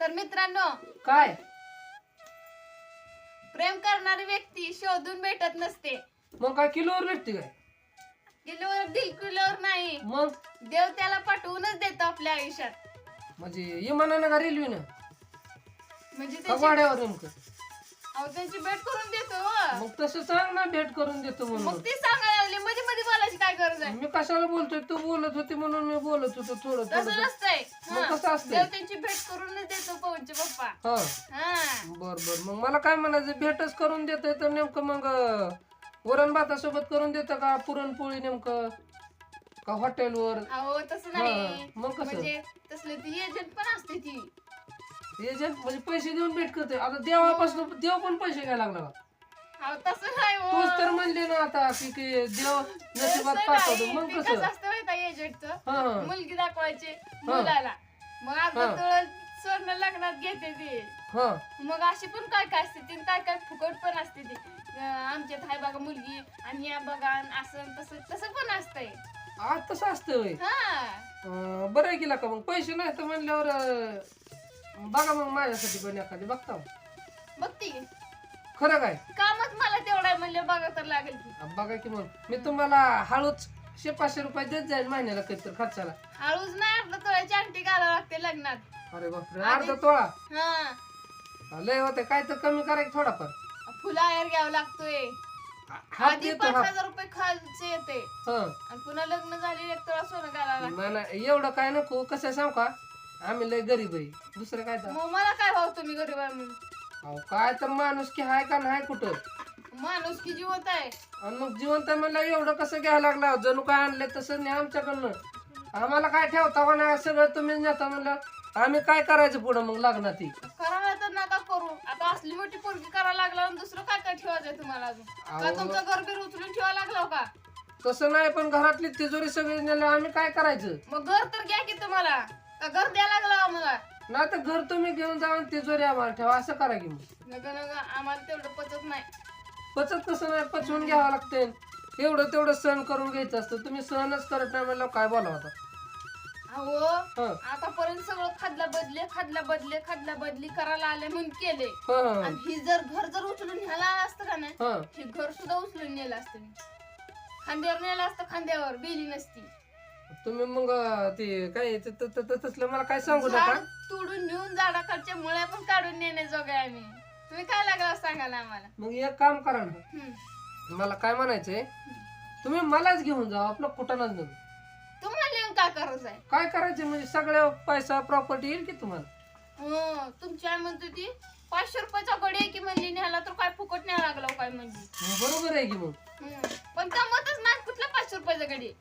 तर मित्रांनो काय? प्रेम करणारी व्यक्ती शोधून भेटत नसते. मग काय किलोवर भेटते काय? किलोवर दिल किलोवर नाही. मग? देव त्याला पाठवूनच देतो आपल्या आयुष्यात. म्हणजे इमानानं का रेल्वेनं. म्हणजे का त्याची गाड्यावर नेमकं? अहो, त्यांची भेट करून देतो हो. मग तसं सांग ना भेट करून देतो मग ती सांगायला लागली मध्ये मध्ये बोलायची. काय गरज आहे मी कशाला बोलतोय? तू बोलत होती म्हणून मी बोलत होतो थोडं तसं थोडं नसतंय. मग हा. कसं असतंय? त्यांची भेट करूनच देतो पवनचे पप्पा. हा. हा. बर बर. मग मला काय म्हणायचं? भेटच करून देतोय तर नेमकं मग अं, वरण भातासोबत करून देतं का पुरणपोळी नेमकं? का हॉटेलवर? अहो तसं हा, नाही मग कसं? म्हणजे तसले ती एजंट पण असते ती. एजंट म्हणजे पैसे देऊन भेट करतोय. आता देवापासून देव पण पैसे घ्यायला लागला का? अहो तसं नाही हो. तूच तर म्हणले ना आता की की देव नशिबात तसं पाठवतो. नाही. मग ते कसं? कसं असतं माहिती आहे एजंटचं हा हा. मुलगी दाखवायची मुलाला. मग आता हा. तुला स्वर्ण लग्नात घेते ती. हा. मग अशी पण काय काय असते ती काय काय फुकट पण असते ती. अं, आमच्यात हाय बघा मुलगी आणि या बघा आणि असं तसं. तसं पण असतंय. आज तसं असतं होय. हा. अं, बरं आहे गेला का मग. पैसे नाही तर म्हणल्यावर अं, बघा मग माझ्यासाठी पण एखादी. बघता हो. बघती खरं काय? कामच मला तेवढं आहे म्हणलं बघा तर लागेल की. बघा की मग. मी तुम्हाला हळूच शे पाचशे रुपये देत जाईल महिन्याला कधीतरी खर्चाला. हळूच नाही आपलं तोळ्याची अंगठी घालावं लागते लग्नात. अरे बापरे अर्धा तोळा? हा. लय होते. काय तर कमी करायचं थोडाफार. फुला आयर घ्यावा लागतोय. हात आधी देतो पाच हात हजार रुपये येते. हं. आणि पुन्हा लग्न झाले एक तोळा सोनं घालावं लागतं. नाही, नाही एवढं काय नको. कसं सांग का? आम्ही लय गरीब आहे. दुसरं काय तर? मग मला काय भाव तुम्ही गरीब आहे म्हणून? अहो काय तर माणूस की हाय का नाही कुठं? माणूस की जिवंत आहे. आणि मग जिवंत म्हणलं एवढं कसं घ्यायला लागला? जणू काय आणले तसं नाही आमच्याकडनं. आम्हाला काय ठेवता का नाही? सगळं तुम्ही नेता म्हणलं. आम्ही काय करायचं पुढं मग लागणार ती करायला तर नका करू. आता असली मोठी पोरगी करायला लागला आणि दुसरं काय काय ठेवायचंय तुम्हाला अजून? का अहो. तुमचं घर बीर उचलून ठेवा लागलं का? तसं नाही पण घरातली तिजोरी सगळी नेलं आम्ही काय करायचं? मग घर तर घ्या की तुम्हाला. का घर द्या लागलं आम्हाला? नाही तर घर तुम्ही घेऊन जा आणि तिजोरी आम्हाला ठेवा असं करा की मग. नका नका आम्हाला तेवढं पचत नाही. पचत कसं नाही? पचवून घ्यावं लागते एवढं तेवढं सहन करून घ्यायचं असतं. तुम्ही सहनच करत नाही म्हणलं काय बोलावं आता? अहो हं. आतापर्यंत सगळं खादला बदले खादला बदले खादला बदली करायला आले म्हणून केले. हं. आणि ही जर घर जर उचलून न्यायला आलं असतं का नाही हं. हे घर सुद्धा उचलून नेलं असतं मी. खांद्यावर नेलं असतं खांद्यावर. बेली नसती. तुम्ही मग ते काय त- त- त- त- तसलं मला काय सांगू झाड नका? तोडून नेऊन झाडाकडच्या मुळ्या पण काढून नेण्याजोगे आम्ही. तुम्ही काय लागला सांगायला आम्हाला? मग एक काम करा ना. हम्म. मला काय म्हणायचंय? तुम्ही मलाच घेऊन जा आपलं कुठानच नाही तुम्हाला काय करायचं आहे? काय करायचं म्हणजे सगळ्या पैसा प्रॉपर्टी येईल की तुम्हाला? हो तुमची आई म्हणते ती पाचशे रुपयाचा गडी आहे की म्हणली न्यायला तर काय फुकट न्यायला लागला हो काय म्हणजे मग बरोबर आहे की मग. पण कमतच नाही कुठला पाचशे रुपयाचा गडी?